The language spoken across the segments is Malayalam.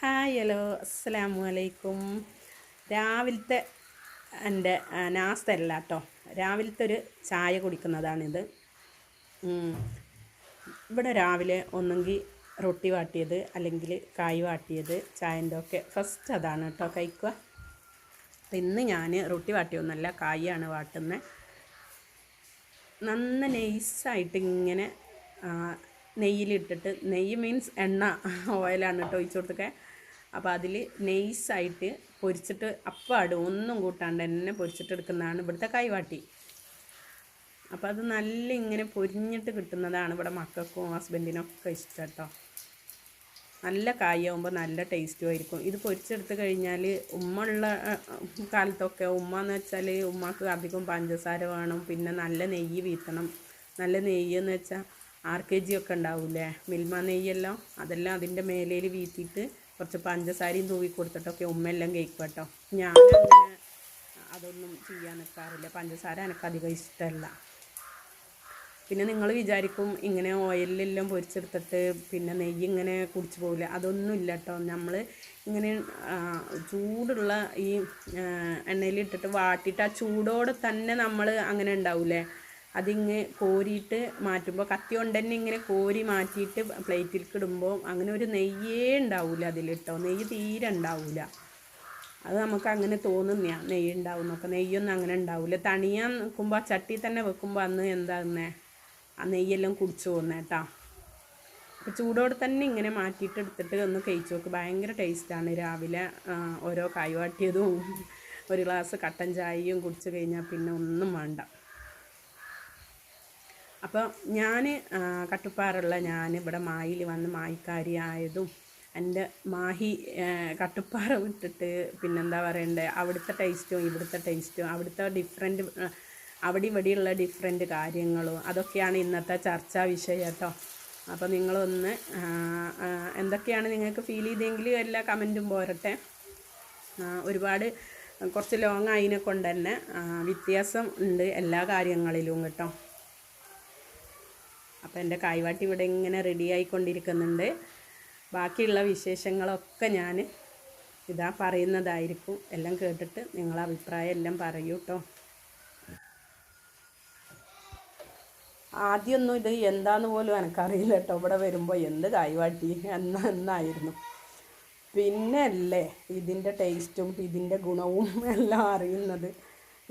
ഹായ് ഹലോ അസ്സലാമു അലൈക്കും. രാവിലത്തെ എന്റെ നാസ്ത അല്ല കേട്ടോ രാവിലത്തെ ഒരു ചായ കുടിക്കുന്നതാണിത്. ഇവിടെ രാവിലെ ഒന്നെങ്കിൽ റൊട്ടി വാട്ടിയത് അല്ലെങ്കിൽ കായ് വാട്ടിയത് ചായന്റെ ഒക്കെ ഫസ്റ്റ് അതാണ് കേട്ടോ കഴിക്കുക. ഇന്ന് ഞാൻ റൊട്ടി വാട്ടിയൊന്നുമല്ല കായാണ് വാട്ടുന്നത് നന്ന നൈസായിട്ട് ഇങ്ങനെ നെയ്യിലിട്ടിട്ട് നെയ്യ് മീൻസ് എണ്ണ ഓയിലാണ് കേട്ടോ ഒഴിച്ചു കൊടുത്തൊക്കെ. അപ്പോൾ അതിൽ നെയ്സായിട്ട് പൊരിച്ചിട്ട് അപ്പാട് ഒന്നും കൂട്ടാണ്ട് തന്നെ പൊരിച്ചിട്ട് എടുക്കുന്നതാണ് ഇവിടുത്തെ കൈവാട്ടി. അപ്പോൾ അത് നല്ല ഇങ്ങനെ പൊരിഞ്ഞിട്ട് കിട്ടുന്നതാണ് ഇവിടെ മക്കൾക്കും ഹസ്ബൻഡിനും ഒക്കെ ഇഷ്ടം കേട്ടോ. നല്ല കായാവുമ്പോൾ നല്ല ടേസ്റ്റും ആയിരിക്കും. ഇത് പൊരിച്ചെടുത്ത് കഴിഞ്ഞാൽ ഉമ്മ ഉള്ള കാലത്തൊക്കെ ഉമ്മ എന്ന് വെച്ചാൽ ഉമ്മക്ക് അധികം പഞ്ചസാര വേണം പിന്നെ നല്ല നെയ്യ് വീത്തണം. നല്ല നെയ്യ് എന്ന് വെച്ചാൽ ആർ കെ ജി ഒക്കെ ഉണ്ടാവില്ലേ? മിൽമ നെയ്യെല്ലാം അതെല്ലാം അതിന്റെ മേലയിൽ വീത്തിയിട്ട് കുറച്ച് പഞ്ചസാരയും തൂവി കൊടുത്തിട്ടൊക്കെ ഉമ്മയെല്ലാം കേൾക്കും കേട്ടോ ഞാൻ അതൊന്നും ചെയ്യാൻ നിൽക്കാറില്ല പഞ്ചസാര എനിക്ക് അധികം ഇഷ്ടമല്ല. പിന്നെ നിങ്ങൾ വിചാരിക്കും ഇങ്ങനെ ഓയിലെല്ലാം പൊരിച്ചെടുത്തിട്ട് പിന്നെ നെയ്യ് ഇങ്ങനെ കുടിച്ചു പോകില്ല അതൊന്നും ഇല്ല കേട്ടോ നമ്മൾ ഇങ്ങനെ ചൂടുള്ള ഈ എണ്ണയിലിട്ടിട്ട് വാട്ടിയിട്ട് ആ ചൂടോടെ തന്നെ നമ്മൾ അങ്ങനെ ഉണ്ടാവില്ലേ അതിങ്ങ് കോരിയിട്ട് മാറ്റുമ്പോൾ കത്തി കൊണ്ട് തന്നെ ഇങ്ങനെ കോരി മാറ്റിയിട്ട് പ്ലേറ്റിൽ ഇടുമ്പോൾ അങ്ങനെ ഒരു നെയ്യേ ഉണ്ടാവില്ല അതിലിട്ടോ. നെയ്യ് തീരെ ഉണ്ടാവില്ല അത് നമുക്ക് അങ്ങനെ തോന്നുന്ന നെയ്യ് ഉണ്ടാവുന്നൊക്കെ നെയ്യൊന്നും അങ്ങനെ ഉണ്ടാവില്ല തണിയാൻ നിൽക്കുമ്പോൾ ചട്ടി തന്നെ വെക്കുമ്പോൾ അന്ന് എന്താകുന്നേ ആ നെയ്യെല്ലാം കുടിച്ചു പോകുന്നേ കേട്ടോ അപ്പോൾ ചൂടോടെ തന്നെ ഇങ്ങനെ മാറ്റിയിട്ട് എടുത്തിട്ട് ഒന്ന് കഴിച്ചു നോക്ക്. ഭയങ്കര ടേസ്റ്റാണ് രാവിലെ ഓരോ കായ് വാട്ടിയതും ഒരു ഗ്ലാസ് കട്ടൻ ചായയും കുടിച്ച് കഴിഞ്ഞാൽ പിന്നെ ഒന്നും വേണ്ട. അപ്പോൾ ഞാൻ കട്ടുപ്പാറുള്ള ഞാൻ ഇവിടെ മായിൽ വന്ന് മായിക്കാരി ആയതും എന്റെ മാഹി കട്ടുപ്പാറ വിട്ടിട്ട് പിന്നെന്താ പറയണ്ടേ അവിടുത്തെ ടേസ്റ്റും ഇവിടുത്തെ ടേസ്റ്റും അവിടുത്തെ ഡിഫറെന്റ് അവിടെ ഇവിടെയുള്ള ഡിഫറെന്റ് കാര്യങ്ങളും അതൊക്കെയാണ് ഇന്നത്തെ ചർച്ചാ വിഷയം കേട്ടോ. അപ്പോൾ നിങ്ങളൊന്ന് എന്തൊക്കെയാണ് നിങ്ങൾക്ക് ഫീൽ ചെയ്തെങ്കിൽ എല്ലാ കമന്റും പോരട്ടെ. ഒരുപാട് കുറച്ച് ലോങ് ആയതിനെ കൊണ്ട് തന്നെ വ്യത്യാസം ഉണ്ട് എല്ലാ കാര്യങ്ങളിലും കേട്ടോ. അപ്പോൾ എന്റെ കായ്വാട്ടി ഇവിടെ ഇങ്ങനെ റെഡി ആയിക്കൊണ്ടിരിക്കുന്നുണ്ട്. ബാക്കിയുള്ള വിശേഷങ്ങളൊക്കെ ഞാൻ ഇതാ പറയുന്നതായിരിക്കും. എല്ലാം കേട്ടിട്ട് നിങ്ങളെ അഭിപ്രായം എല്ലാം പറയൂ കേട്ടോ ആദ്യമൊന്നും ഇത് എന്താന്ന് പോലും എനിക്കറിയില്ല കേട്ടോ ഇവിടെ വരുമ്പോൾ എന്ത് കായ്വാട്ടി എന്ന എന്നായിരുന്നു? പിന്നെ അല്ലേ ഇതിന്റെ ടേസ്റ്റും ഇതിന്റെ ഗുണവും എല്ലാം അറിയുന്നത്.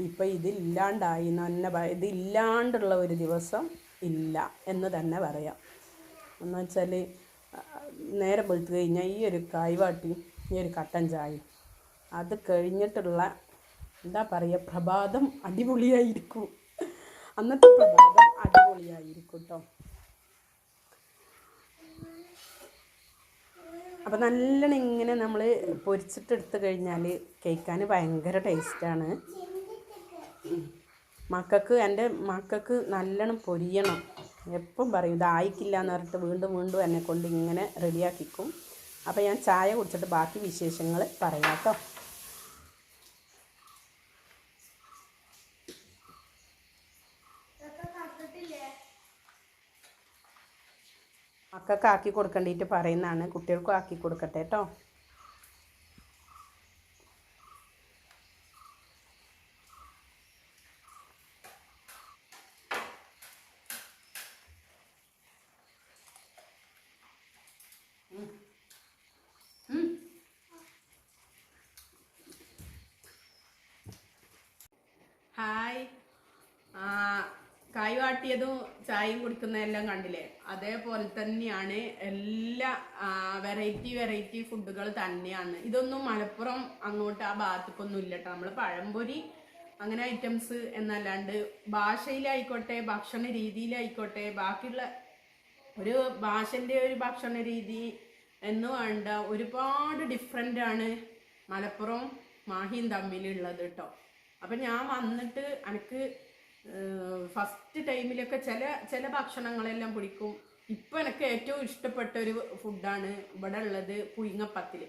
ഇപ്പം ഇതില്ലാണ്ടായി. നല്ല ഇതില്ലാണ്ടുള്ള ഒരു ദിവസം ഇല്ല എന്ന് തന്നെ പറയാം. എന്ന് വെച്ചാൽ നേരെ വെളുത്ത് കഴിഞ്ഞാൽ ഈ ഒരു കായ്വാട്ടി ഈ ഒരു കട്ടൻ ചായ അത് കഴിഞ്ഞിട്ടുള്ള എന്താ പറയുക പ്രഭാതം അടിപൊളിയായിരിക്കും. അന്നത്തെ പ്രഭാതം അടിപൊളിയായിരിക്കും കേട്ടോ അപ്പം നല്ലോണം ഇങ്ങനെ നമ്മൾ പൊരിച്ചിട്ടെടുത്ത് കഴിഞ്ഞാൽ കേൾക്കാൻ ഭയങ്കര ടേസ്റ്റാണ് മക്കൾക്ക് എന്റെ മക്കൾക്ക് നല്ലോണം പൊരിയണം. എപ്പം പറയും ഇതായിക്കില്ല എന്ന് പറഞ്ഞിട്ട് വീണ്ടും വീണ്ടും എന്നെ കൊണ്ട് ഇങ്ങനെ റെഡിയാക്കിക്കും. അപ്പോൾ ഞാൻ ചായ കുടിച്ചിട്ട് ബാക്കി വിശേഷങ്ങൾ പറയാം കേട്ടോ. മക്കൾക്ക് ആക്കി കൊടുക്കേണ്ടിയിട്ട് പറയുന്നതാണ്. കുട്ടികൾക്കും ആക്കി കൊടുക്കട്ടെ കേട്ടോ ഹായ് ആ, കായ് വാട്ടിയതും ചായയും കുടിക്കുന്നതെല്ലാം കണ്ടില്ലേ? അതേപോലെ തന്നെയാണ് എല്ലാ വെറൈറ്റി വെറൈറ്റി ഫുഡുകൾ തന്നെയാണ്. ഇതൊന്നും മലപ്പുറം അങ്ങോട്ട് ആ ഭാഗത്തേക്കൊന്നും ഇല്ല കേട്ടോ നമ്മൾ പഴംപൊരി അങ്ങനെ ഐറ്റംസ് എന്നല്ലാണ്ട് ഭാഷയിലായിക്കോട്ടെ ഭക്ഷണ രീതിയിലായിക്കോട്ടെ ബാക്കിയുള്ള ഒരു ഭാഷന്റെ ഒരു ഭക്ഷണ രീതി എന്ന് വേണ്ട ഒരുപാട് ഡിഫറെന്റ് ആണ് മലപ്പുറം മാഹിയും തമ്മിലുള്ളത് കേട്ടോ അപ്പം ഞാൻ വന്നിട്ട് എനിക്ക് ഫസ്റ്റ് ടൈമിലൊക്കെ ചില ചില ഭക്ഷണങ്ങളെല്ലാം പിടിക്കും. ഇപ്പം എനിക്ക് ഏറ്റവും ഇഷ്ടപ്പെട്ട ഒരു ഫുഡാണ് ഇവിടെ ഉള്ളത് പുയിങ്ങപ്പത്തിൽ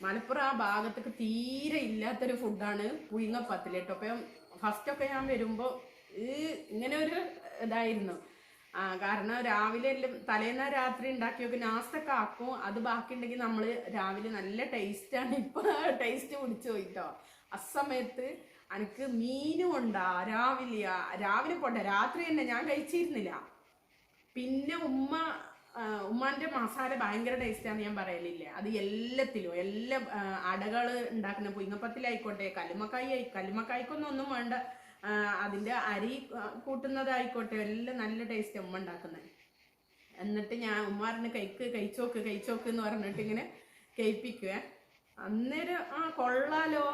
മലപ്പുറം ആ ഭാഗത്തേക്ക് തീരെ ഇല്ലാത്തൊരു ഫുഡാണ് പുയിങ്ങപ്പത്തിൽ കേട്ടോ. അപ്പം ഫസ്റ്റൊക്കെ ഞാൻ വരുമ്പോൾ ഇങ്ങനെ ഒരു ഇതായിരുന്നു. ആ കാരണം രാവിലെ എല്ലാം തലേന്ന് രാത്രി ഉണ്ടാക്കി വെക്കും നാസ്തൊക്കെ ആക്കും. അത് ബാക്കി ഉണ്ടെങ്കിൽ നമ്മൾ രാവിലെ നല്ല ടേസ്റ്റാണ് ഇപ്പോൾ ടേസ്റ്റ് പിടിച്ചു പോയിട്ടോ അസമയത്ത് എനിക്ക് മീനും ഉണ്ടാ രാവിലെയാ. രാവിലെ പോട്ടെ രാത്രി തന്നെ ഞാൻ കഴിച്ചിരുന്നില്ല. പിന്നെ ഉമ്മ ഉമ്മാന്റെ മസാല ഭയങ്കര ടേസ്റ്റാന്ന് ഞാൻ പറയലില്ലേ. അത് എല്ലാത്തിലും എല്ലാ അടകൾ ഉണ്ടാക്കുന്ന പുയിങ്ങപ്പത്തിലായിക്കോട്ടെ കല്ലുമക്കായി കല്ലുമക്കായ്ക്കൊന്നും ഒന്നും വേണ്ട. അതിന്റെ അരി കൂട്ടുന്നതായിക്കോട്ടെ എല്ലാം നല്ല ടേസ്റ്റ് ഉമ്മ ഉണ്ടാക്കുന്നത്. എന്നിട്ട് ഞാൻ ഉമ്മാറിന് കൈക്ക് കഴിച്ചോക്ക് കഴിച്ചോക്ക് എന്ന് പറഞ്ഞിട്ട് ഇങ്ങനെ കഴിപ്പിക്കുവേ. അന്നേരം ആ കൊള്ളാലോ.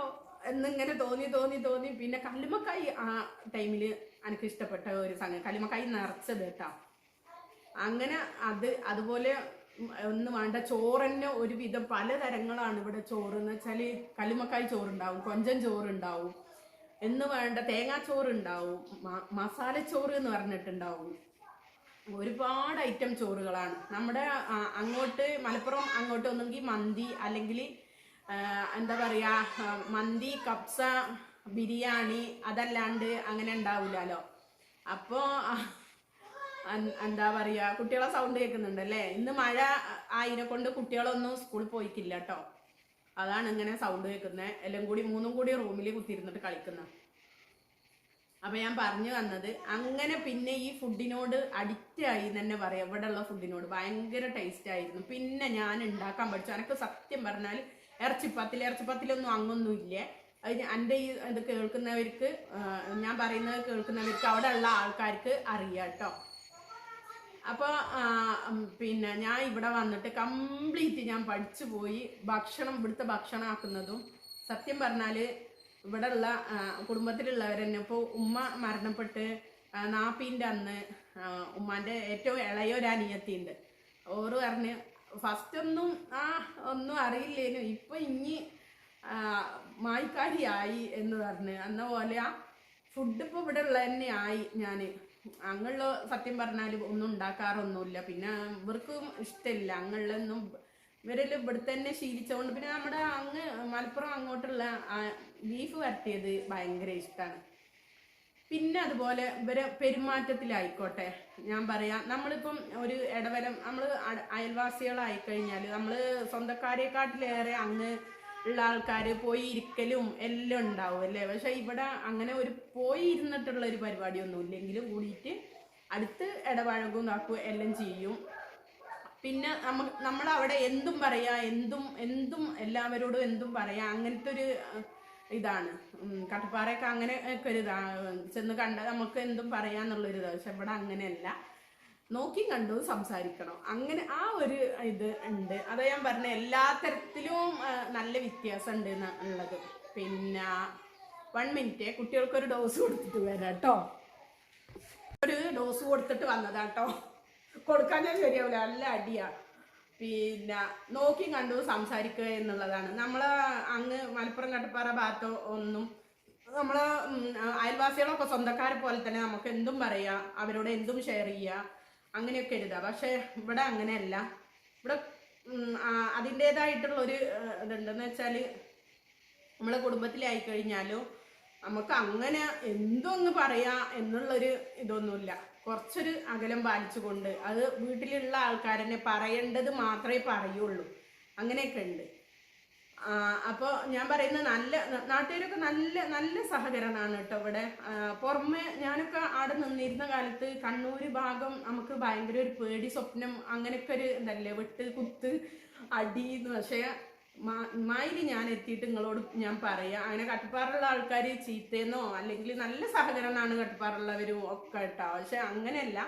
എന്നിങ്ങനെ തോന്നി തോന്നി തോന്നി. പിന്നെ കല്ലുമക്കായി ആ ടൈമിൽ എനിക്ക് ഇഷ്ടപ്പെട്ട ഒരു സംഗതി. കല്ലുമക്കായി നിറച്ചത് കേട്ടോ അങ്ങനെ അത് അതുപോലെ ഒന്ന് വേണ്ട. ചോറന്നെ ഒരുവിധം പലതരങ്ങളാണ് ഇവിടെ ചോറ്. എന്ന് വെച്ചാൽ കല്ലുമക്കായി ചോറുണ്ടാവും കൊഞ്ചൻ ചോറുണ്ടാവും എന്ന് വേണ്ട തേങ്ങാ ഉണ്ടാവും മസാല മസാലച്ചോറ് എന്ന് പറഞ്ഞിട്ടുണ്ടാവും. ഒരുപാട് ഐറ്റം ചോറുകളാണ്. നമ്മുടെ അങ്ങോട്ട് മലപ്പുറം അങ്ങോട്ട് ഒന്നെങ്കിൽ മന്തി അല്ലെങ്കിൽ എന്താ പറയാ മന്തി കപ്സ ബിരിയാണി അതല്ലാണ്ട് അങ്ങനെ ഉണ്ടാവില്ലല്ലോ അപ്പോൾ എന്താ പറയാ കുട്ടികളെ സൗണ്ട് കേൾക്കുന്നുണ്ട് അല്ലേ? ഇന്ന് മഴ ആയിനെ കൊണ്ട് കുട്ടികളൊന്നും സ്കൂളിൽ പോയിക്കില്ല കേട്ടോ അതാണ് ഇങ്ങനെ സൗണ്ട് കേൾക്കുന്നത് എല്ലാം കൂടി മൂന്നും കൂടി റൂമിൽ കുത്തിയിരുന്നിട്ട് കളിക്കുന്നത് അപ്പൊ ഞാൻ പറഞ്ഞു വന്നത് അങ്ങനെ പിന്നെ ഈ ഫുഡിനോട് അഡിക്റ്റ് ആയി തന്നെ പറയാം. ഇവിടെയുള്ള ഫുഡിനോട് ഭയങ്കര ടേസ്റ്റ് ആയിരുന്നു. പിന്നെ ഞാൻ ഉണ്ടാക്കാൻ പഠിച്ചു. എനിക്ക് സത്യം പറഞ്ഞാൽ ഇറച്ചിപ്പത്തിൽ ഇറച്ചിപ്പത്തിലൊന്നും അങ്ങൊന്നും ഇല്ല അത് എന്റെ ഈ ഇത് കേൾക്കുന്നവർക്ക് ഞാൻ പറയുന്നത് കേൾക്കുന്നവർക്ക് അവിടെ ഉള്ള ആൾക്കാർക്ക് അറിയാം കേട്ടോ അപ്പോൾ പിന്നെ ഞാൻ ഇവിടെ വന്നിട്ട് കംപ്ലീറ്റ് ഞാൻ പഠിച്ചു പോയി ഭക്ഷണം ഇവിടുത്തെ ഭക്ഷണം ആക്കുന്നതും സത്യം പറഞ്ഞാൽ ഇവിടെ ഉള്ള കുടുംബത്തിലുള്ളവർ തന്നെ ഇപ്പോൾ ഉമ്മ മരണപ്പെട്ട് നാപ്പീന്റെ അന്ന് ഉമ്മാന്റെ ഏറ്റവും ഇളയൊരു അനിയത്തിയുണ്ട് ഓറ് പറഞ്ഞ് ഫസ്റ്റ് ഒന്നും ആ ഒന്നും അറിയില്ലേനു. ഇപ്പൊ ഇനി മായിക്കാരിയായി എന്ന് പറഞ്ഞു. അന്ന പോലെ ഫുഡ് ഇപ്പോൾ ഇവിടെ ഉള്ള തന്നെ ആയി ഞാൻ അങ്ങുള്ള സത്യം പറഞ്ഞാൽ ഒന്നും ഉണ്ടാക്കാറൊന്നുമില്ല പിന്നെ ഇവർക്കും ഇഷ്ടമില്ല അങ്ങുള്ളൊന്നും ഇവരെല്ലാം ഇവിടെ തന്നെ ശീലിച്ചുകൊണ്ട് പിന്നെ നമ്മുടെ അങ്ങ് മലപ്പുറം അങ്ങോട്ടുള്ള ബീഫ് വരട്ടിയത് ഭയങ്കര ഇഷ്ടമാണ് പിന്നെ അതുപോലെ ഇവരെ പെരുമാറ്റത്തിലായിക്കോട്ടെ. ഞാൻ പറയാം നമ്മളിപ്പം ഒരു ഇടവരം നമ്മൾ അയൽവാസികളായി കഴിഞ്ഞാൽ നമ്മൾ സ്വന്തക്കാരെക്കാട്ടിലേറെ അങ്ങ് ഉള്ള ആൾക്കാർ പോയി ഇരിക്കലും എല്ലാം ഉണ്ടാവും അല്ലേ? പക്ഷെ ഇവിടെ അങ്ങനെ ഒരു പോയി ഇരുന്നിട്ടുള്ള ഒരു പരിപാടിയൊന്നും ഇല്ലെങ്കിലും കൂടിയിട്ട് അടുത്ത് ഇടപഴകും നോക്കും എല്ലാം ചെയ്യും. പിന്നെ നമ്മ നമ്മളവിടെ എന്തും പറയാ എന്തും എന്തും എല്ലാവരോടും എന്തും പറയാ അങ്ങനത്തെ ഒരു ഇതാണ്. കട്ടപ്പാറയൊക്കെ അങ്ങനെ ഒക്കെ ഒരു ചെന്ന് കണ്ട നമുക്ക് എന്തും പറയാന്നുള്ളൊരു ഇതാണ് പക്ഷെ ഇവിടെ അങ്ങനെയല്ല. നോക്കി കണ്ടു സംസാരിക്കണം. അങ്ങനെ ആ ഒരു ഇത് ഉണ്ട്. അത് ഞാൻ പറഞ്ഞ എല്ലാ തരത്തിലും നല്ല വ്യത്യാസം ഉണ്ട് ഉള്ളത്. പിന്നെ വൺ മിനിറ്റ് കുട്ടികൾക്ക് ഒരു ഡോസ് കൊടുത്തിട്ട് വരാം കേട്ടോ ഒരു ഡോസ് കൊടുത്തിട്ട് വന്നതാട്ടോ കൊടുക്കാൻ ഞാൻ ശരിയാവില്ല നല്ല അടിയാ. പിന്നെ നോക്കി കണ്ടു സംസാരിക്കുക എന്നുള്ളതാണ്. നമ്മൾ അങ്ങ് മലപ്പുറം കട്ടപ്പാറ ഭാഗത്തോ ഒന്നും നമ്മൾ അയൽവാസികളൊക്കെ സ്വന്തക്കാരെ പോലെ തന്നെ നമുക്ക് എന്തും പറയാം അവരോട് എന്തും ഷെയർ ചെയ്യുക അങ്ങനെയൊക്കെ എഴുതാം. പക്ഷെ ഇവിടെ അങ്ങനെയല്ല. ഇവിടെ ഉം, അതിന്റെതായിട്ടുള്ള ഒരു ഏഹ്, ഇതുണ്ടെന്ന് വെച്ചാൽ നമ്മളെ കുടുംബത്തിലായി കഴിഞ്ഞാലും നമുക്ക് അങ്ങനെ എന്തും അങ്ങ് പറയാം എന്നുള്ളൊരു ഇതൊന്നുമില്ല. കുറച്ചൊരു അകലം പാലിച്ചുകൊണ്ട് അത് വീട്ടിലുള്ള ആൾക്കാരെന്നെ പറയേണ്ടത് മാത്രമേ പറയുള്ളൂ. അങ്ങനെയൊക്കെ ഉണ്ട്. അപ്പോൾ ഞാൻ പറയുന്നത് നല്ല നാട്ടുകാരൊക്കെ നല്ല നല്ല സഹകരണമാണ് കേട്ടോ ഇവിടെ. പുറമെ ഞാനൊക്കെ അവിടെ നിന്നിരുന്ന കാലത്ത് കണ്ണൂർ ഭാഗം നമുക്ക് ഭയങ്കര ഒരു പേടി സ്വപ്നം അങ്ങനെയൊക്കെ ഒരു ഇതല്ലേ വെട്ട് കുത്ത് അടി എന്ന് പക്ഷേ മായിൽ ഞാൻ എത്തിയിട്ട് നിങ്ങളോട് ഞാൻ പറയാം. അങ്ങനെ കട്ടപ്പാറുള്ള ആൾക്കാർ ചീത്തേന്നോ അല്ലെങ്കിൽ നല്ല സഹകരണമാണ് കട്ടപ്പാറുള്ളവരും ഒക്കെ കേട്ടോ. പക്ഷെ അങ്ങനെയല്ല.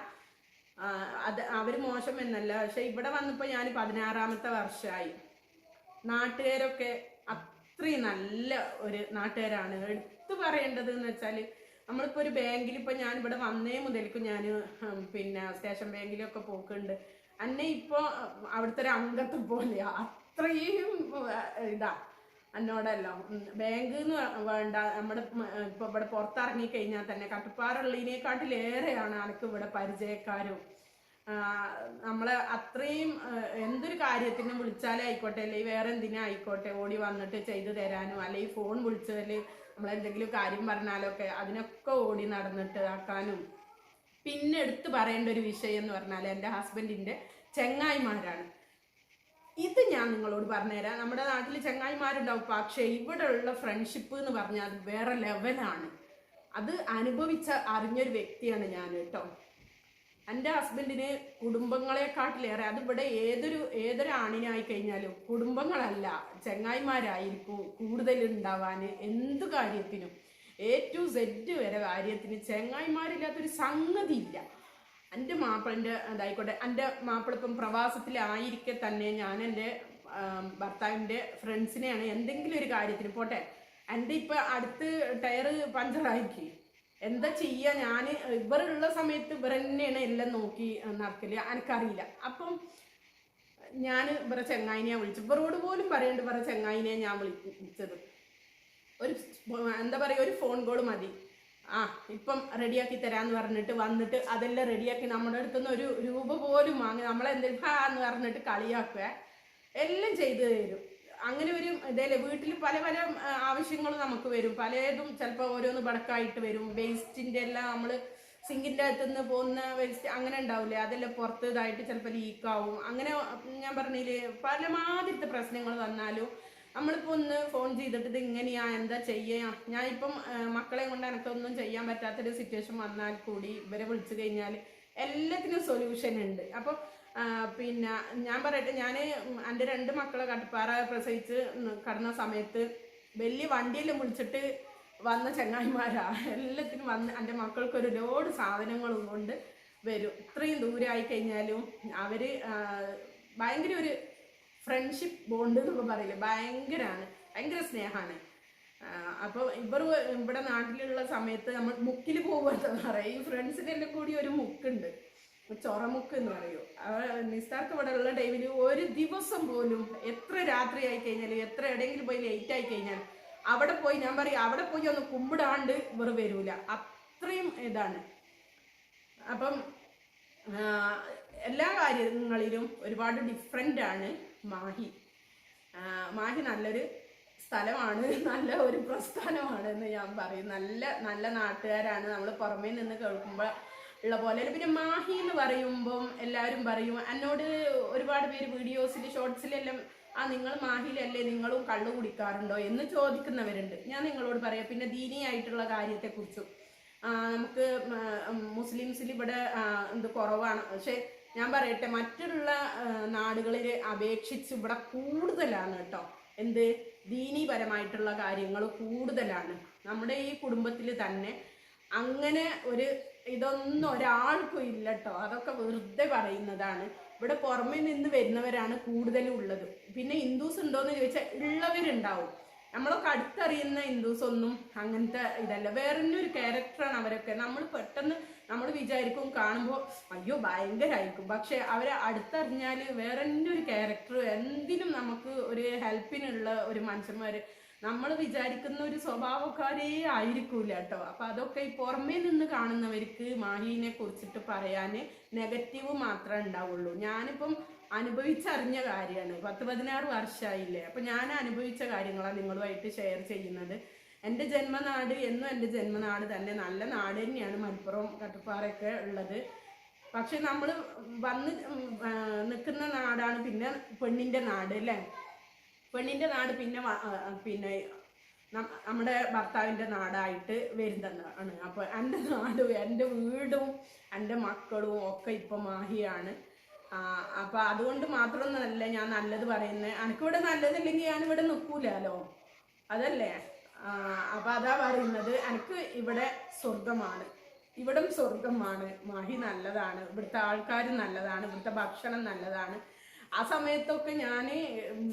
അത് അവർ മോശം എന്നല്ല. പക്ഷെ ഇവിടെ വന്നപ്പോൾ ഞാൻ പതിനാറാമത്തെ വർഷമായി നാട്ടുകാരൊക്കെ അത്രയും നല്ല ഒരു നാട്ടുകാരാണ്. എടുത്തു പറയേണ്ടത് എന്ന് വെച്ചാൽ നമ്മളിപ്പോൾ ഒരു ബാങ്കിൽ ഇപ്പോൾ ഞാൻ ഇവിടെ വന്നേ മുതൽക്കും ഞാൻ പിന്നെ സ്റ്റേഷൻ ബാങ്കിലൊക്കെ പോക്കുണ്ട്. അന്നെ ഇപ്പോൾ അവിടുത്തെ ഒരു അംഗത്തെ പോലെയാ. അത്രയും ഇതാ എന്നോടല്ലോ ബാങ്ക് എന്ന് വേണ്ട നമ്മുടെ ഇപ്പൊ ഇവിടെ പുറത്തിറങ്ങി കഴിഞ്ഞാൽ തന്നെ കട്ടുപ്പാറുള്ളതിനെക്കാട്ടിലേറെയാണ് എനിക്ക് ഇവിടെ പരിചയക്കാരും. നമ്മളെ അത്രയും എന്തൊരു കാര്യത്തിനും വിളിച്ചാലേ ആയിക്കോട്ടെ അല്ലെങ്കിൽ വേറെ എന്തിനും ആയിക്കോട്ടെ ഓടി വന്നിട്ട് ചെയ്തു തരാനും അല്ലെങ്കിൽ ഫോൺ വിളിച്ചതിൽ നമ്മളെന്തെങ്കിലും കാര്യം പറഞ്ഞാലൊക്കെ അതിനൊക്കെ ഓടി നടന്നിട്ട് ആക്കാനും. പിന്നെ എടുത്തു പറയേണ്ട ഒരു വിഷയം എന്ന് പറഞ്ഞാൽ എന്റെ ഹസ്ബൻഡിന്റെ ചെങ്ങായിമാരാണ്. ഇത് ഞാൻ നിങ്ങളോട് പറഞ്ഞുതരാം. നമ്മുടെ നാട്ടിൽ ചങ്ങായിമാരുണ്ടാവും. പക്ഷേ ഇവിടെ ഉള്ള ഫ്രണ്ട്ഷിപ്പ് എന്ന് പറഞ്ഞാൽ അത് വേറെ ലെവലാണ് അത് അനുഭവിച്ച അറിഞ്ഞൊരു വ്യക്തിയാണ് ഞാൻ കേട്ടോ. എന്റെ ഹസ്ബൻഡിന് കുടുംബങ്ങളെക്കാട്ടിലേറെ അത് ഇവിടെ ഏതൊരു ഏതൊരു ആണിനായി കഴിഞ്ഞാലും കുടുംബങ്ങളല്ല ചങ്ങായിമാരായിരിക്കും കൂടുതൽ ഉണ്ടാവാൻ എന്ത് കാര്യത്തിനും. എ ടു സെഡ് വരെ കാര്യത്തിന് ചെങ്ങായിമാരില്ലാത്തൊരു സംഗതിയില്ല. എന്റെ മാപ്പിളന്റെ ഇതായിക്കോട്ടെ എന്റെ മാപ്പിളിപ്പം പ്രവാസത്തിലായിരിക്കെ തന്നെ ഞാൻ എന്റെ ഭർത്താവിന്റെ ഫ്രണ്ട്സിനെയാണ് എന്തെങ്കിലും ഒരു കാര്യത്തിന് പോട്ടെ. എന്റെ ഇപ്പം അടുത്ത് ടയർ പഞ്ചറായിക്ക്. എന്താ ചെയ്യുക ഞാൻ ഇവരുള്ള സമയത്ത് ഇവർ തന്നെയാണ് എല്ലാം നോക്കി നടക്കൽ. എനിക്കറിയില്ല അപ്പം ഞാൻ ഇവരെ ചെങ്ങായിനെയാണ് വിളിച്ചു ഇവരോട് പോലും പറയുന്നുണ്ട് ഇവരെ ചെങ്ങായിനെ ഞാൻ വിളിച്ചത്. ഒരു എന്താ പറയുക ഒരു ഫോൺ കോൾ മതി. ആ ഇപ്പം റെഡിയാക്കി തരാന്ന് പറഞ്ഞിട്ട് വന്നിട്ട് അതെല്ലാം റെഡിയാക്കി നമ്മുടെ അടുത്തുനിന്ന് ഒരു രൂപ പോലും വാങ്ങി നമ്മളെന്തെങ്കിലും ഹാ പറഞ്ഞിട്ട് കളിയാക്കുക എല്ലാം ചെയ്തു തരും. അങ്ങനെ ഒരു ഇതേ വീട്ടിൽ പല പല ആവശ്യങ്ങൾ നമുക്ക് വരും. പലതും ചിലപ്പോൾ ഓരോന്ന് പടക്കായിട്ട് വരും. വേസ്റ്റിന്റെ എല്ലാം നമ്മൾ സിങ്കിന്റെ അകത്തുനിന്ന് പോകുന്ന വേസ്റ്റ് അങ്ങനെ ഉണ്ടാവില്ലേ അതെല്ലാം പുറത്ത് ഇതായിട്ട് ചിലപ്പോൾ ലീക്കാവും അങ്ങനെ ഞാൻ പറഞ്ഞില്ലേ പലമാതിരത്തെ പ്രശ്നങ്ങൾ വന്നാലും നമ്മളിപ്പോൾ ഒന്ന് ഫോൺ ചെയ്തിട്ട് ഇത് ഇങ്ങനെയാ എന്താ ചെയ്യാം? ഞാൻ ഇപ്പം മക്കളെ കൊണ്ട് എനിക്കൊന്നും ചെയ്യാൻ പറ്റാത്തൊരു സിറ്റുവേഷൻ വന്നാൽ കൂടി ഇവരെ വിളിച്ചു കഴിഞ്ഞാൽ എല്ലാത്തിനും സൊല്യൂഷൻ ഉണ്ട്. അപ്പോൾ പിന്നെ ഞാൻ പറയട്ടെ ഞാൻ എന്റെ രണ്ട് മക്കളെ കട്ടപ്പാറ പ്രസവിച്ച് കടന്ന സമയത്ത് വലിയ വണ്ടിയിൽ വിളിച്ചിട്ട് വന്ന ചങ്ങായിമാരാ. എല്ലാത്തിനും വന്ന് എന്റെ മക്കൾക്ക് ഒരുപാട് സാധനങ്ങളും കൊണ്ട് വരും. ഇത്രയും ദൂരമായി കഴിഞ്ഞാലും അവർ ഭയങ്കര ഒരു ഫ്രണ്ട്ഷിപ്പ് ബോണ്ട് എന്നൊക്കെ പറയില്ലേ? ഭയങ്കരമാണ് ഭയങ്കര സ്നേഹമാണ് അപ്പോൾ ഇവർ ഇവിടെ നാട്ടിലുള്ള സമയത്ത് നമ്മൾ മുക്കിൽ പോകുമെന്ന് പറയും ഈ ഫ്രണ്ട്സിനെല്ലാം കൂടി ഒരു മുക്കുണ്ട്. ചൊറമുക്ക് എന്ന് പറയൂ. നിസ്താർക്ക് ഇവിടെ ഉള്ള ടൈമിൽ ഒരു ദിവസം പോലും എത്ര രാത്രി ആയി കഴിഞ്ഞാലും എത്ര എവിടെയെങ്കിലും പോയി ലേറ്റ് ആയി കഴിഞ്ഞാൽ അവിടെ പോയി ഞാൻ പറയും അവിടെ പോയി ഒന്ന് കുമ്പിടാണ്ട് ഇവർ വരൂല. അത്രയും ഇതാണ്. അപ്പം എല്ലാ കാര്യങ്ങളിലും ഒരുപാട് ഡിഫറെന്റ് ആണ്. മാഹി. മാഹി നല്ലൊരു സ്ഥലമാണ്. നല്ല ഒരു പ്രസ്ഥാനമാണ് എന്ന് ഞാൻ പറയും. നല്ല നല്ല നാട്ടുകാരാണ്. നമ്മൾ പുറമേ നിന്ന് കേൾക്കുമ്പോൾ ഉള്ള പോലെ. പിന്നെ മാഹി എന്ന് പറയുമ്പം എല്ലാവരും പറയും എന്നോട് ഒരുപാട് പേര് വീഡിയോസിൽ ഷോർട്സിലെല്ലാം ആ നിങ്ങൾ മാഹിയിലല്ലേ നിങ്ങളും കള്ളു കുടിക്കാറുണ്ടോ? എന്ന് ചോദിക്കുന്നവരുണ്ട്. ഞാൻ നിങ്ങളോട് പറയാം. പിന്നെ ദീനിയായിട്ടുള്ള കാര്യത്തെക്കുറിച്ചും നമുക്ക് മുസ്ലിംസിൽ ഇവിടെ എന്ത് കുറവാണ്. പക്ഷെ ഞാൻ പറയട്ടെ മറ്റുള്ള നാടുകളിൽ അപേക്ഷിച്ച് ഇവിടെ കൂടുതലാണ് കേട്ടോ. എന്ത്? ദീനീപരമായിട്ടുള്ള കാര്യങ്ങൾ കൂടുതലാണ്. നമ്മുടെ ഈ കുടുംബത്തിൽ തന്നെ അങ്ങനെ ഒരു ഇതൊന്നും ഒരാൾക്കും ഇല്ല കേട്ടോ. അതൊക്കെ വെറുതെ പറയുന്നതാണ്. ഇവിടെ പുറമെ നിന്ന് വരുന്നവരാണ് കൂടുതലും ഉള്ളത്. പിന്നെ ഹിന്ദുസ് ഉണ്ടോയെന്ന് ചോദിച്ചാൽ ഉള്ളവരുണ്ടാവും. നമ്മളൊക്കെ അടുത്തറിയുന്ന ഹിന്ദുസ് ഒന്നും അങ്ങനത്തെ ഇതല്ല. വേറെ ഒരു ക്യാരക്ടറാണ് അവരൊക്കെ. നമ്മൾ പെട്ടെന്ന് നമ്മൾ വിചാരിക്കും കാണുമ്പോൾ അയ്യോ ഭയങ്കരമായിരിക്കും പക്ഷെ അവരെ അടുത്തറിഞ്ഞാൽ വേറെ ഒരു ക്യാരക്ടർ എന്തിനും നമുക്ക് ഒരു ഹെൽപ്പിനുള്ള ഒരു മനുഷ്യന്മാർ നമ്മൾ വിചാരിക്കുന്ന ഒരു സ്വഭാവക്കാരേ ആയിരിക്കൂല കേട്ടോ. അപ്പം അതൊക്കെ ഈ പുറമേ നിന്ന് കാണുന്നവർക്ക് മാഹിനെ കുറിച്ചിട്ട് പറയാൻ നെഗറ്റീവ് മാത്രമേ ഉണ്ടാവുള്ളൂ. ഞാനിപ്പം അനുഭവിച്ചറിഞ്ഞ കാര്യമാണ്. പത്ത് പതിനാറ് വർഷമായില്ലേ അപ്പം ഞാൻ അനുഭവിച്ച കാര്യങ്ങളാണ് നിങ്ങളുമായിട്ട് ഷെയർ ചെയ്യുന്നത്. എന്റെ ജന്മനാട് എന്നും എന്റെ ജന്മനാട് തന്നെ നല്ല നാട് തന്നെയാണ് മലപ്പുറം കട്ടപ്പാറയൊക്കെ ഉള്ളത്. പക്ഷെ നമ്മൾ വന്ന് നിൽക്കുന്ന നാടാണ് പിന്നെ പെണ്ണിന്റെ നാട് അല്ലേ? പെണ്ണിന്റെ നാട് പിന്നെ പിന്നെ നമ്മുടെ ഭർത്താവിന്റെ നാടായിട്ട് വരുന്നതാണ്. അപ്പോൾ എന്റെ നാടും എന്റെ വീടും എന്റെ മക്കളും ഒക്കെ ഇപ്പം മാഹിയാണ്. അപ്പോൾ അതുകൊണ്ട് മാത്രമൊന്നുമല്ല ഞാൻ നല്ലത് പറയുന്നത്. എനിക്കിവിടെ നല്ലതില്ലെങ്കിൽ ഞാനിവിടെ നിൽക്കൂലല്ലോ അതല്ലേ? അപ്പോൾ അതാ പറയുന്നത്. എനിക്ക് ഇവിടെ സ്വർഗമാണ് ഇവിടം സ്വർഗമാണ് മാഹി നല്ലതാണ്. ഇവിടുത്തെ ആൾക്കാർ നല്ലതാണ്. ഇവിടുത്തെ ഭക്ഷണം നല്ലതാണ്. ആ സമയത്തൊക്കെ ഞാൻ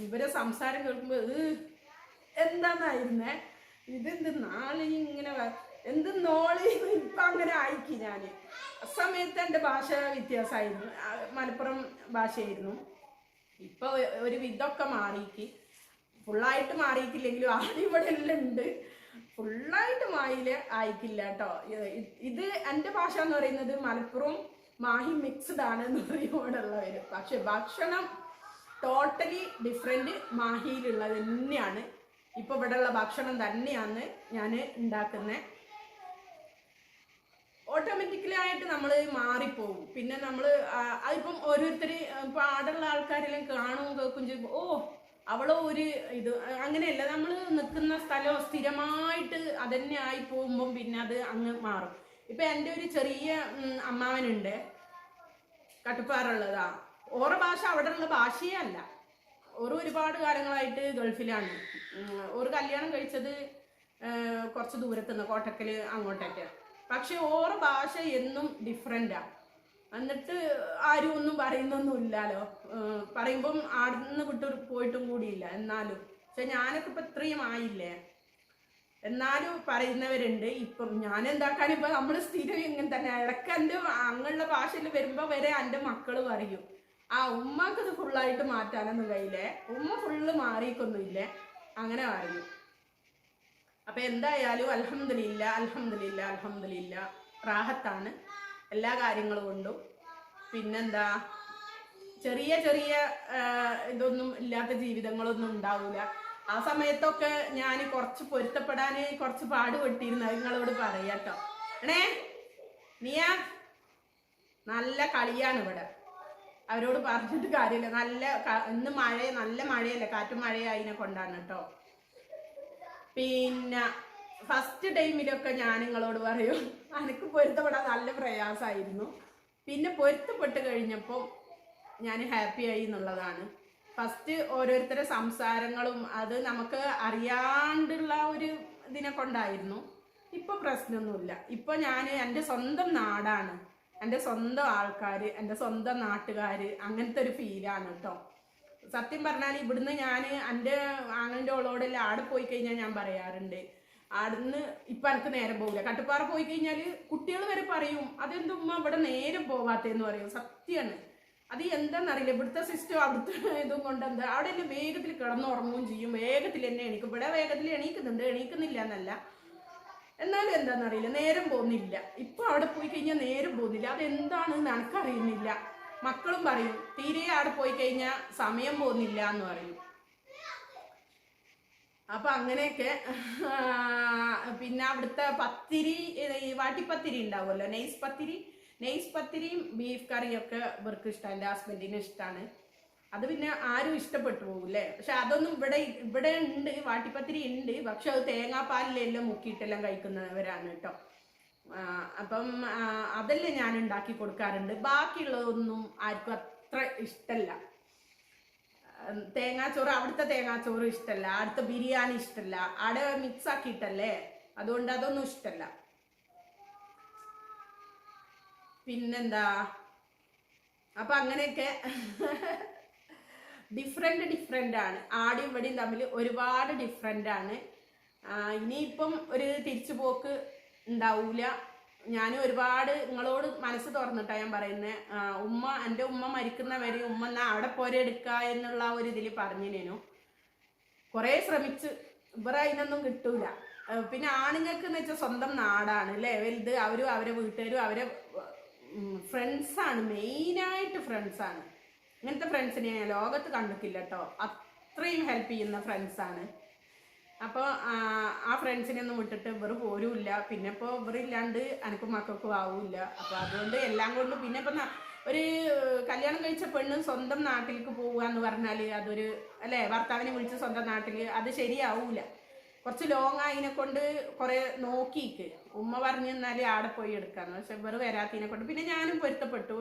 ഇവരെ സംസാരം കേൾക്കുമ്പോൾ എന്താന്നായിരുന്നേ? ഇതെന്ത് നാളെ ഇങ്ങനെ എന്ത് നോളി ഇപ്പം അങ്ങനെ ആയിക്കി ഞാൻ ആ സമയത്ത് എന്റെ ഭാഷ വ്യത്യാസമായിരുന്നു മലപ്പുറം ഭാഷയായിരുന്നു. ഇപ്പോൾ ഒരു വിധമൊക്കെ മാറിക്ക്. ഫുള്ളായിട്ട് മാറിയിട്ടില്ലെങ്കിലും ആദ്യം ഇവിടെ എല്ലാം ഉണ്ട്. ഫുള്ളായിട്ട് മായിൽ ആയിക്കില്ല കേട്ടോ. ഇത് എന്റെ ഭാഷ എന്ന് പറയുന്നത് മലപ്പുറം മാഹി മിക്സ്ഡ് ആണ് എന്ന് പറയുമ്പോഴുള്ളവർ പക്ഷെ ഭക്ഷണം ടോട്ടലി ഡിഫറെന്റ് മാഹിയിലുള്ളത് തന്നെയാണ്. ഇപ്പം ഉള്ള ഭക്ഷണം തന്നെയാണ് ഞാൻ ഉണ്ടാക്കുന്നത് ഓട്ടോമാറ്റിക്കലി ആയിട്ട് നമ്മൾ മാറിപ്പോവും. പിന്നെ നമ്മൾ അതിപ്പം ഓരോരുത്തർ ഇപ്പം ആടുള്ള ആൾക്കാരെല്ലാം കാണും കേൾക്കും ചെയ്യുമ്പോൾ ഓ അവളോ ഒരു ഇത് അങ്ങനെയല്ല. നമ്മൾ നിൽക്കുന്ന സ്ഥലം സ്ഥിരമായിട്ട് അതന്നെ ആയി പോകുമ്പം പിന്നെ അത് അങ്ങ് മാറും. ഇപ്പം എന്റെ ഒരു ചെറിയ അമ്മാവനുണ്ട്. കട്ടുപ്പാറുള്ളതാ. ഓറ ഭാഷ അവിടെ ഉള്ള ഭാഷയേ അല്ല. ഓറ് ഒരുപാട് കാലങ്ങളായിട്ട് ഗൾഫിലാണ്. ഒരു കല്യാണം കഴിച്ചത് കുറച്ച് ദൂരത്തുനിന്ന് കോട്ടക്കൽ അങ്ങോട്ടൊക്കെ പക്ഷെ ഓറ് ഭാഷ എന്നും ഡിഫറെന്റാ എന്നിട്ട് ആരും ഒന്നും പറയുന്നൊന്നും ഇല്ലല്ലോ പറയുമ്പം ആടുന്ന് വിട്ട് പോയിട്ടും കൂടിയില്ല എന്നാലും. പക്ഷെ ഞാനൊക്കെ ഇപ്പം ഇത്രയും ആയില്ലേ? എന്നാലും പറയുന്നവരുണ്ട്. ഇപ്പം ഞാൻ എന്താക്കാൻ ഇപ്പം നമ്മൾ സ്ഥിരം ഇങ്ങനെ തന്നെ. ഇടയ്ക്ക് എന്റെ അങ്ങനെയുള്ള ഭാഷയിൽ വരുമ്പോൾ വരെ എന്റെ മക്കൾ പറയും ആ ഉമ്മക്ക് ഇത് ഫുള്ളായിട്ട് മാറ്റാനൊന്നും കഴിയില്ലേ? ഉമ്മ ഫുള്ള് മാറിയിക്കൊന്നുമില്ലേ അങ്ങനെ പറയും. അപ്പൊ എന്തായാലും അലഹമില്ല അലഹമില്ല അലഹമില്ല റാഹത്താണ്. എല്ലാ കാര്യങ്ങളും കൊണ്ടും. പിന്നെന്താ? ചെറിയ ചെറിയ ഇതൊന്നും ഇല്ലാത്ത ജീവിതങ്ങളൊന്നും ഉണ്ടാവില്ല ആ സമയത്തൊക്കെ ഞാൻ കുറച്ച് പൊരുത്തപ്പെടാൻ കുറച്ച് പാടുപെട്ടിരുന്നു. നിങ്ങളോട് പറയാട്ടോ. ഏണേ നീയ നല്ല കളിയാണ് ഇവിടെ. അവരോട് പറഞ്ഞിട്ട് കാര്യമില്ല. നല്ല ഇന്ന് മഴ നല്ല മഴയല്ല. കാറ്റും മഴയായതിനെ കൊണ്ടാണ് കേട്ടോ. പിന്നെ ഫസ്റ്റ് ടൈമിലൊക്കെ ഞാൻ നിങ്ങളോട് പറയും. എനിക്ക് പൊരുത്തപ്പെടാൻ നല്ല പ്രയാസമായിരുന്നു പിന്നെ പൊരുത്തപ്പെട്ട് കഴിഞ്ഞപ്പോൾ ഞാൻ ഹാപ്പി ആയി എന്നുള്ളതാണ്. ഫസ്റ്റ് ഓരോരുത്തരുടെ സംസാരങ്ങളും അത് നമുക്ക് അറിയാണ്ടുള്ള ഒരു ഇതിനെ കൊണ്ടായിരുന്നു. ഇപ്പൊ പ്രശ്നമൊന്നുമില്ല. ഇപ്പൊ ഞാൻ എന്റെ സ്വന്തം നാടാണ്. എന്റെ സ്വന്തം ആൾക്കാർ എന്റെ സ്വന്തം നാട്ടുകാർ അങ്ങനത്തെ ഒരു ഫീലാണ് കേട്ടോ സത്യം പറഞ്ഞാൽ ഇവിടുന്ന് ഞാൻ എന്റെ ആങ്ങളുടെ ഓളോടെല്ലാം ആടെ പോയി കഴിഞ്ഞാൽ ഞാൻ പറയാറുണ്ട്. ആടുന്ന് ഇപ്പം എനിക്ക് നേരം പോകില്ല കട്ടുപ്പാറ പോയി കഴിഞ്ഞാൽ കുട്ടികൾ വരെ പറയും അതെന്തും അവിടെ ഇവിടെ നേരം പോവാത്തേന്ന് പറയും. സത്യമാണ് അത് എന്താണെന്നറിയില്ല ഇവിടുത്തെ സിസ്റ്റം അവിടുത്തെ ഇതും കൊണ്ട് എന്താ അവിടെ എന്നെ വേഗത്തിൽ കിടന്നുറങ്ങുകയും ചെയ്യും. വേഗത്തിൽ എന്നെ എണീക്കും. ഇവിടെ വേഗത്തിൽ എണീക്കുന്നുണ്ട്. എണീക്കുന്നില്ല എന്നല്ല എന്നാലും എന്താണെന്നറിയില്ല നേരം പോകുന്നില്ല. ഇപ്പൊ അവിടെ പോയി കഴിഞ്ഞാൽ നേരം പോകുന്നില്ല. അതെന്താണെന്ന് എനിക്കറിയുന്നില്ല മക്കളും പറയും തീരെ അവിടെ പോയി കഴിഞ്ഞാൽ സമയം പോകുന്നില്ല എന്ന് പറയും. അപ്പൊ അങ്ങനെയൊക്കെ പിന്നെ അവിടുത്തെ പത്തിരി വാട്ടിപ്പത്തിരി ഉണ്ടാവുമല്ലോ നെയ്സ് പത്തിരി? നെയ്സ് പത്തിരിയും ബീഫ് കറിയും ഒക്കെ ഇവർക്ക് ഇഷ്ടമാണ് എന്റെ ഹസ്ബൻഡിന് ഇഷ്ടമാണ് അത് പിന്നെ ആരും ഇഷ്ടപ്പെട്ടു പോകൂല്ലേ? പക്ഷെ അതൊന്നും ഇവിടെ ഇവിടെ ഉണ്ട് വാട്ടിപ്പത്തിരി ഉണ്ട് പക്ഷെ അത് തേങ്ങാപ്പാലിലെല്ലാം മുക്കിയിട്ടെല്ലാം കഴിക്കുന്നവരാണ് കേട്ടോ. അപ്പം അതെല്ലാം ഞാൻ ഉണ്ടാക്കി കൊടുക്കാറുണ്ട്. ബാക്കിയുള്ളതൊന്നും ആർക്കും അത്ര ഇഷ്ടമല്ല തേങ്ങാച്ചോറ് അവിടുത്തെ തേങ്ങാച്ചോറ് ഇഷ്ടമല്ല അടുത്ത ബിരിയാണി ഇഷ്ടമല്ല അവിടെ മിക്സ് ആക്കിയിട്ടല്ലേ? അതുകൊണ്ട് അതൊന്നും ഇഷ്ടമല്ല പിന്നെന്താ? അപ്പൊ അങ്ങനെയൊക്കെ ഡിഫറെന്റ് ഡിഫറെന്റ് ആണ്. ആടും ഇവിടെയും തമ്മിൽ ഒരുപാട് ഡിഫറെന്റ് ആണ്. ഇനിയിപ്പം ഒരു തിരിച്ചുപോക്ക് ഉണ്ടാവൂല. ഞാൻ ഒരുപാട് നിങ്ങളോട് മനസ്സ് തുറന്നിട്ടാണ് ഞാൻ പറയുന്നത് ഉമ്മ എന്റെ ഉമ്മ മരിക്കുന്ന വരെ ഉമ്മ എന്നാ അവിടെ പോരെ എടുക്കുക എന്നുള്ള ഒരു ഇതിൽ പറഞ്ഞിനേനു. കുറേ ശ്രമിച്ച് ഇവരെ അതിനൊന്നും കിട്ടൂല. പിന്നെ ആണുങ്ങൾക്ക് എന്ന് വെച്ചാൽ സ്വന്തം നാടാണ് അല്ലേ? വലുത് അവരും അവരെ വീട്ടുകാരും അവരെ ഫ്രണ്ട്സാണ് മെയിനായിട്ട് ഫ്രണ്ട്സാണ്. ഇങ്ങനത്തെ ഫ്രണ്ട്സിനെ ലോകത്ത് കണ്ടിട്ടില്ല കേട്ടോ. അത്രയും ഹെൽപ്പ് ചെയ്യുന്ന ഫ്രണ്ട്സാണ്. അപ്പോൾ ആ ഫ്രണ്ട്സിനെ ഒന്നും വിട്ടിട്ട് ഇവർ പോരുമില്ല പിന്നെ ഇപ്പോൾ ഇവരില്ലാണ്ട് അനക്കും മക്കൾക്കും ആവില്ല. അപ്പോൾ അതുകൊണ്ട് എല്ലാം കൊണ്ടും പിന്നെ ഇപ്പം ഒരു കല്യാണം കഴിച്ച പെണ്ണ് സ്വന്തം നാട്ടിലേക്ക് പോവുക എന്ന് പറഞ്ഞാൽ അതൊരു അല്ലേ ഭർത്താവിനെ വിളിച്ച് സ്വന്തം നാട്ടിൽ അത് ശരിയാവൂല. കുറച്ച് ലോങ് ആയിനെ കൊണ്ട് കുറേ നോക്കിക്ക്. ഉമ്മ പറഞ്ഞു തന്നാൽ ആടെ പോയി എടുക്കാന്ന്. പക്ഷെ ഇവർ വരാത്തതിനെ കൊണ്ട് പിന്നെ ഞാനും പൊരുത്തപ്പെട്ടു.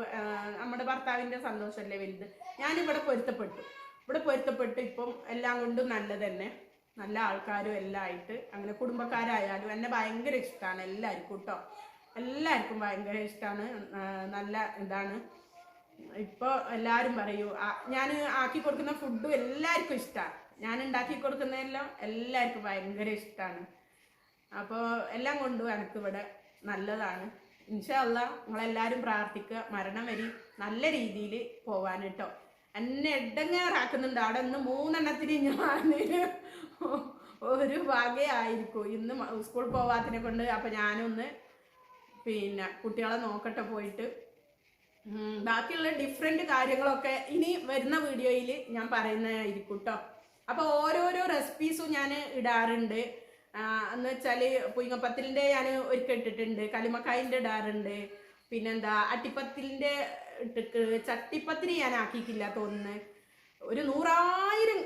നമ്മുടെ ഭർത്താവിന്റെ സന്തോഷമല്ലേ വലുത്. ഞാനിവിടെ പൊരുത്തപ്പെട്ടു. ഇവിടെ പൊരുത്തപ്പെട്ടു ഇപ്പം എല്ലാം കൊണ്ടും നല്ലത് തന്നെ നല്ല ആൾക്കാരും എല്ലാം ആയിട്ട് അങ്ങനെ കുടുംബക്കാരായാലും എന്നെ ഭയങ്കര ഇഷ്ടമാണ് എല്ലാവർക്കും കേട്ടോ എല്ലാവർക്കും ഭയങ്കര ഇഷ്ടമാണ് നല്ല ഇതാണ്. ഇപ്പോൾ എല്ലാവരും പറയൂ ഞാൻ ആക്കി കൊടുക്കുന്ന ഫുഡും എല്ലാവർക്കും ഇഷ്ടമാണ് ഞാൻ ഉണ്ടാക്കി കൊടുക്കുന്നതെല്ലാം എല്ലാവർക്കും ഭയങ്കര ഇഷ്ടമാണ് അപ്പോൾ എല്ലാം കൊണ്ടും എനിക്കിവിടെ നല്ലതാണ്. ഇൻഷല്ല നിങ്ങളെല്ലാവരും പ്രാർത്ഥിക്കുക മരണം വരി നല്ല രീതിയിൽ പോവാൻ കേട്ടോ എന്നെ എടങ്ങേറാക്കുന്നുണ്ട്. അവിടെ ഇന്ന് മൂന്നെണ്ണത്തിന് ഞാൻ ഒരു വകയായിരിക്കും. ഇന്ന് സ്കൂൾ പോവാത്തിനെ കൊണ്ട് അപ്പം ഞാനൊന്ന് പിന്നെ കുട്ടികളെ നോക്കട്ടെ പോയിട്ട്. ബാക്കിയുള്ള ഡിഫറെന്റ് കാര്യങ്ങളൊക്കെ ഇനി വരുന്ന വീഡിയോയിൽ ഞാൻ പറയുന്നതായിരിക്കും കേട്ടോ അപ്പോൾ ഓരോരോ റെസിപ്പീസും ഞാൻ ഇടാറുണ്ട്. എന്ന് വെച്ചാൽ പുയ്യപ്പത്തിലിന്റെ ഞാൻ ഒരിക്കൽ ഇട്ടിട്ടുണ്ട് കലിമക്കായിന്റെ ഇടാറുണ്ട്. പിന്നെന്താ അട്ടിപ്പത്തിലിന്റെ ഇട്ടിട്ട് ചട്ടിപ്പത്തിരി ഞാൻ ആക്കിയിട്ടില്ല തോന്നുന്നു. ഒരു നൂറായിരം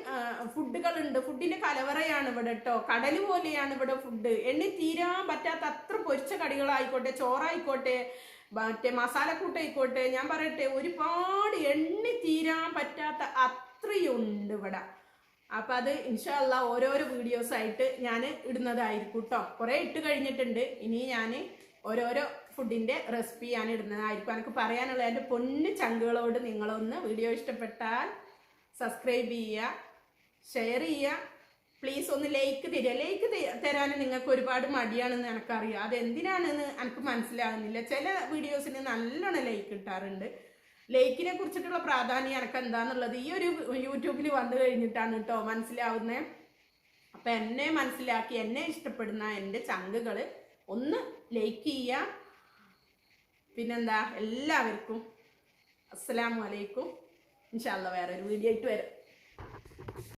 ഫുഡുകളുണ്ട്. ഫുഡിന്റെ കലവറയാണ് ഇവിടെ കേട്ടോ കടൽ പോലെയാണ് ഇവിടെ ഫുഡ്. എണ്ണി തീരാൻ പറ്റാത്ത അത്ര പൊരിച്ച കടികളായിക്കോട്ടെ ചോറായിക്കോട്ടെ മറ്റേ മസാലക്കൂട്ടായിക്കോട്ടെ ഞാൻ പറയട്ടെ ഒരുപാട് എണ്ണി തീരാൻ പറ്റാത്ത അത്രയുണ്ട് ഇവിടെ. അപ്പം അത് ഇൻഷാല്ല ഓരോരോ വീഡിയോസായിട്ട് ഞാൻ ഇടുന്നതായിരിക്കും കേട്ടോ കുറേ ഇട്ട് കഴിഞ്ഞിട്ടുണ്ട്. ഇനി ഞാൻ ഓരോരോ ഫുഡിന്റെ റെസിപ്പി ഞാൻ ഇടുന്നതായിരിക്കും. എനിക്ക് പറയാനുള്ളത് എന്റെ പൊന്ന് ചങ്കുകളോട് നിങ്ങളൊന്ന് വീഡിയോ ഇഷ്ടപ്പെട്ടാൽ സബ്സ്ക്രൈബ് ചെയ്യുക ഷെയർ ചെയ്യുക. പ്ലീസ് ഒന്ന് ലൈക്ക് തരിക. ലൈക്ക് തരാൻ നിങ്ങൾക്ക് ഒരുപാട് മടിയാണെന്ന് എനിക്കറിയാം അത് എന്തിനാണെന്ന് എനിക്ക് മനസ്സിലാകുന്നില്ല ചില വീഡിയോസിന് നല്ലോണം ലൈക്ക് കിട്ടാറുണ്ട്. ലൈക്കിനെ കുറിച്ചിട്ടുള്ള പ്രാധാന്യം എനിക്ക് എന്താന്നുള്ളത് ഈ ഒരു യൂട്യൂബിൽ വന്നു കഴിഞ്ഞിട്ടാണ് കേട്ടോ മനസ്സിലാവുന്നത് അപ്പം എന്നെ മനസ്സിലാക്കി എന്നെ ഇഷ്ടപ്പെടുന്ന എന്റെ ചങ്കുകൾ ഒന്ന് ലൈക്ക് ചെയ്യുക. പിന്നെന്താ? എല്ലാവർക്കും അസ്സലാമു അലൈക്കും. ഇൻഷാല്ല വേറൊരു വീഡിയോ ആയിട്ട് വരാം.